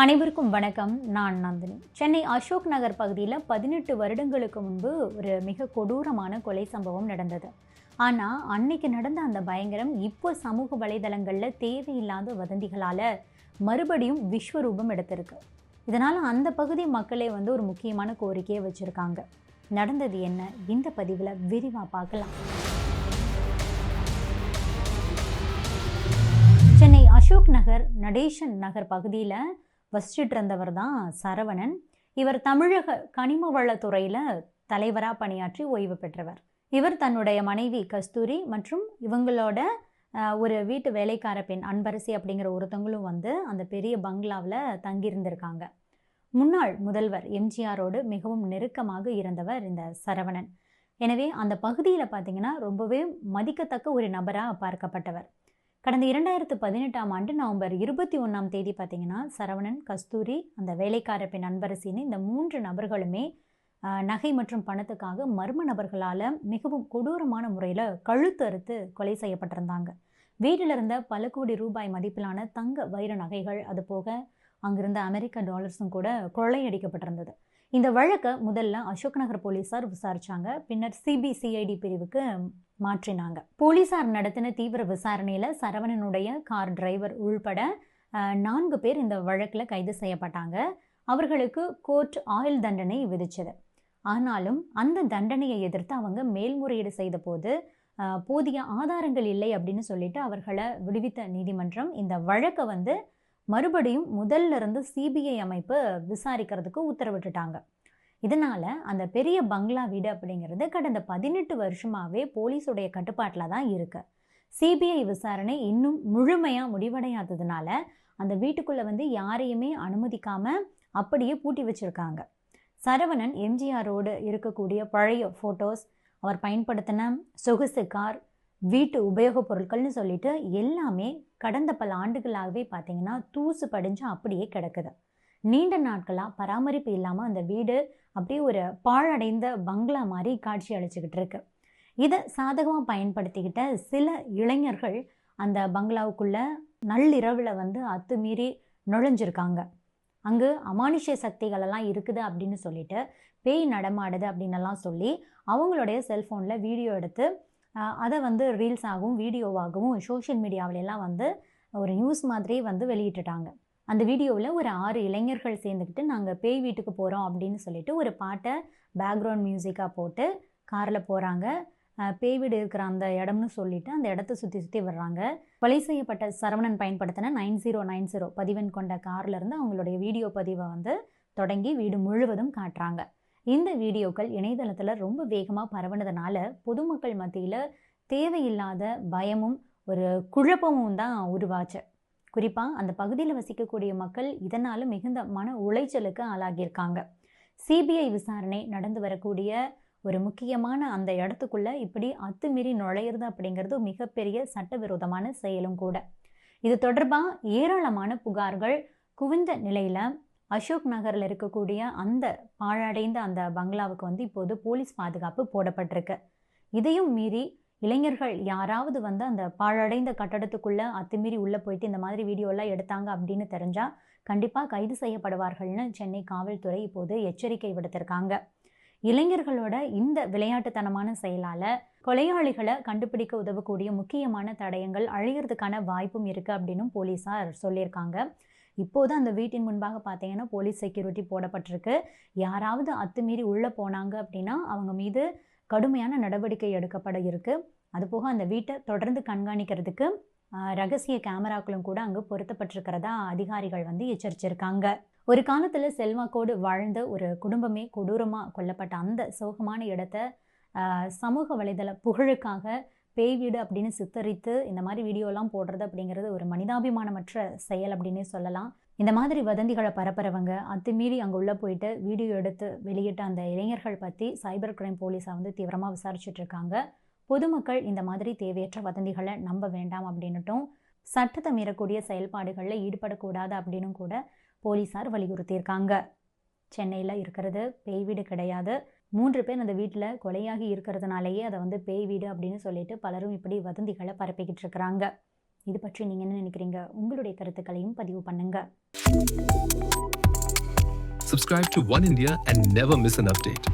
அனைவருக்கும் வணக்கம். நான் நந்தினி. சென்னை அசோக் நகர் பகுதியில் பதினெட்டு வருடங்களுக்கு முன்பு ஒரு மிக கொடூரமான கொலை சம்பவம் நடந்தது. ஆனால் அன்னைக்கு நடந்த அந்த பயங்கரம் இப்போ சமூக வலைதளங்களில் தேவையில்லாத வதந்திகளால் மறுபடியும் விஸ்வரூபம் எடுத்திருக்கு. இதனால் அந்த பகுதி மக்களே வந்து ஒரு முக்கியமான கோரிக்கையை வச்சுருக்காங்க. நடந்தது என்ன? இந்த பதிவில் விரிவாக பார்க்கலாம். சென்னை அசோக் நகர் நடேசன் நகர் பகுதியில் வசிச்சுட்டு இருந்தவர் தான் சரவணன். இவர் தமிழக கனிம வளத்துறையில் தலைவராக பணியாற்றி ஓய்வு பெற்றவர். இவர் தன்னுடைய மனைவி கஸ்தூரி மற்றும் இவங்களோட ஒரு வீட்டு வேலைக்கார பெண் அன்பரசி அப்படிங்கிற ஒருத்தவங்களும் வந்து அந்த பெரிய பங்களாவில் தங்கியிருந்திருக்காங்க. முன்னாள் முதல்வர் எம்ஜிஆரோடு மிகவும் நெருக்கமாக இருந்தவர் இந்த சரவணன். எனவே அந்த பகுதியில் பார்த்தீங்கன்னா ரொம்பவே மதிக்கத்தக்க ஒரு நபராக பார்க்கப்பட்டவர். கடந்த இரண்டாயிரத்து பதினெட்டாம் ஆண்டு நவம்பர் இருபத்தி ஒன்றாம் தேதி பார்த்தீங்கன்னா சரவணன் கஸ்தூரி அந்த வேலைக்கார பெண் அன்பரசின்னு இந்த மூன்று நபர்களுமே நகை மற்றும் பணத்துக்காக மர்ம நபர்களால் மிகவும் கொடூரமான முறையில் கழுத்து அறுத்து கொலை செய்யப்பட்டிருந்தாங்க. வீட்டில் இருந்த பல கோடி ரூபாய் மதிப்பிலான தங்க வைர நகைகள் அது போக அங்கிருந்த அமெரிக்க டாலர்ஸும் கூட கொள்ளையடிக்கப்பட்டிருந்தது. இந்த வழக்கை முதல்ல அசோக் நகர் போலீஸார் விசாரிச்சாங்க. பின்னர் சிபிசிஐடி பிரிவுக்கு மாற்றினாங்க. போலீசார் நடத்தின தீவிர விசாரணையில் சரவணனுடைய கார் டிரைவர் உள்பட நான்கு பேர் இந்த வழக்கில் கைது செய்யப்பட்டாங்க. அவர்களுக்கு கோர்ட் ஆயுள் தண்டனை விதிச்சது. ஆனாலும் அந்த தண்டனையை எதிர்த்து அவங்க மேல்முறையீடு செய்த போது போதிய ஆதாரங்கள் இல்லை அப்படின்னு சொல்லிட்டு அவர்களை விடுவித்த நீதிமன்றம் இந்த வழக்கை வந்து மறுபடியும் முதல்ல இருந்து சிபிஐ அமைப்பு விசாரிக்கிறதுக்கு உத்தரவிட்டுட்டாங்க. இதனால அந்த பெரிய பங்களா வீடு அப்படிங்கிறது கடந்த பதினெட்டு வருஷமாவே போலீஸுடைய கட்டுப்பாட்டில் தான் இருக்கு. சிபிஐ விசாரணை இன்னும் முழுமையா முடிவடையாததுனால அந்த வீட்டுக்குள்ள வந்து யாரையுமே அனுமதிக்காம அப்படியே பூட்டி வச்சிருக்காங்க. சரவணன் எம்ஜிஆரோடு இருக்கக்கூடிய பழைய ஃபோட்டோஸ் அவர் பயன்படுத்தின சொகுசு கார் வீட்டு உபயோகப் பொருட்கள்னு சொல்லிட்டு எல்லாமே கடந்த பல ஆண்டுகளாகவே பார்த்தீங்கன்னா தூசு படிஞ்சு அப்படியே கிடக்குது. நீண்ட நாட்களாக பராமரிப்பு இல்லாமல் அந்த வீடு அப்படியே ஒரு பாழடைந்த பங்களா மாதிரி காட்சி அளிச்சுக்கிட்டு இருக்கு. இதை சாதகமாக பயன்படுத்திக்கிட்ட சில இளைஞர்கள் அந்த பங்களாவுக்குள்ள நள்ளிரவில் வந்து அத்துமீறி நுழைஞ்சிருக்காங்க. அங்கு அமானுஷ சக்திகளெல்லாம் இருக்குது அப்படின்னு சொல்லிட்டு பேய் நடமாடுது அப்படின்னெல்லாம் சொல்லி அவங்களுடைய செல்ஃபோனில் வீடியோ எடுத்து அதை வந்து ரீல்ஸ் ஆகவும் வீடியோவாகவும் சோஷியல் மீடியாவிலலாம் வந்து ஒரு நியூஸ் மாதிரி வந்து வெளியிட்டுட்டாங்க. அந்த வீடியோவில் ஒரு ஆறு இளைஞர்கள் சேர்ந்துக்கிட்டு நாங்கள் பேய் வீட்டுக்கு போகிறோம் அப்படின்னு சொல்லிட்டு ஒரு பாட்டை பேக்ரவுண்ட் மியூசிக்காக போட்டு காரில் போகிறாங்க பேய் வீடு இருக்கிற அந்த இடம்னு சொல்லிட்டு அந்த இடத்த சுற்றி சுற்றி வர்றாங்க. கொலை செய்யப்பட்ட சரவணன் பயன்படுத்தின நைன் ஜீரோ நைன் ஜீரோ பதிவெண் கொண்ட கார்லேருந்து அவங்களுடைய வீடியோ பதிவை வந்து தொடங்கி வீடு முழுவதும் காட்டுறாங்க. இந்த வீடியோக்கள் இணையதளத்தில் ரொம்ப வேகமாக பரவுனதுனால பொதுமக்கள் மத்தியில் தேவையில்லாத பயமும் ஒரு குழப்பமும் தான் உருவாச்சு. குறிப்பாக அந்த பகுதியில் வசிக்கக்கூடிய மக்கள் இதனால் மிகுந்த மன உளைச்சலுக்கு ஆளாகியிருக்காங்க. சிபிஐ விசாரணை நடந்து வரக்கூடிய ஒரு முக்கியமான அந்த இடத்துக்குள்ள இப்படி அத்துமீறி நுழையிறது அப்படிங்கிறது மிகப்பெரிய சட்டவிரோதமான செயலும் கூட. இது தொடர்பாக ஏராளமான புகார்கள் குவிந்த நிலையில் அசோக் நகரில் இருக்கக்கூடிய அந்த பாழடைந்த அந்த பங்களாவுக்கு வந்து இப்போது போலீஸ் பாதுகாப்பு போடப்பட்டிருக்கு. இதையும் மீறி இளைஞர்கள் யாராவது வந்து அந்த பாழடைந்த கட்டடத்துக்குள்ள அத்துமீறி உள்ளே போயிட்டு இந்த மாதிரி வீடியோலாம் எடுத்தாங்க அப்படின்னு தெரிஞ்சா கண்டிப்பாக கைது செய்யப்படுவார்கள்னு சென்னை காவல்துறை இப்போது எச்சரிக்கை விடுத்திருக்காங்க. இளைஞர்களோட இந்த விளையாட்டுத்தனமான செயலால் கொலையாளிகளை கண்டுபிடிக்க உதவக்கூடிய முக்கியமான தடயங்கள் அழியறதுக்கான வாய்ப்பும் இருக்குது அப்படின்னும் போலீஸார் சொல்லியிருக்காங்க. இப்போது அந்த வீட்டின் முன்பாக பார்த்தீங்கன்னா போலீஸ் செக்யூரிட்டி போடப்பட்டிருக்கு. யாராவது அத்துமீறி உள்ளே போனாங்க அப்படின்னா அவங்க மீது கடுமையான நடவடிக்கை எடுக்கப்பட இருக்கு. அதுபோக அந்த வீட்டை தொடர்ந்து கண்காணிக்கிறதுக்கு ரகசிய கேமராக்களும் கூட அங்கு பொருத்தப்பட்டிருக்கிறதா அதிகாரிகள் வந்து எச்சரிச்சிருக்காங்க. ஒரு காலத்தில் செல்வாக்கோடு வாழ்ந்த ஒரு குடும்பமே கொடூரமாக கொல்லப்பட்ட அந்த சோகமான இடத்த சமூக வலைதள புகழுக்காக பேய் வீடு அப்படின்னு சித்தரித்து இந்த மாதிரி வீடியோலாம் போடுறது அப்படிங்கிறது ஒரு மனிதாபிமானமற்ற செயல் அப்படின்னே சொல்லலாம். இந்த மாதிரி வதந்திகளை பரப்புறவங்க அத்துமீறி அங்கே உள்ளே போயிட்டு வீடியோ எடுத்து வெளியிட்ட அந்த இளைஞர்கள் பற்றி சைபர் கிரைம் போலீஸை வந்து தீவிரமாக விசாரிச்சுட்டு இருக்காங்க. பொதுமக்கள் இந்த மாதிரி தேவையற்ற வதந்திகளை நம்ப வேண்டாம் அப்படின்னுட்டும் சட்டத்தை மீறக்கூடிய செயல்பாடுகளில் ஈடுபடக்கூடாது அப்படின்னு கூட போலீஸார் வலியுறுத்தியிருக்காங்க. சென்னையில் இருக்கிறது பேய் வீடு கிடையாது. மூன்று பேர் அந்த வீட்டில் கொலையாகி இருக்கிறதுனாலேயே அதை வந்து பேய் வீடு அப்படின்னு சொல்லிட்டு பலரும் இப்படி வதந்திகளை பரப்பிக்கிட்டு இருக்கிறாங்க. இது பற்றி நீங்கள் என்ன நினைக்கிறீங்க? உங்களுடைய கருத்துக்களையும் பதிவு பண்ணுங்க. Subscribe to One India and never miss an update.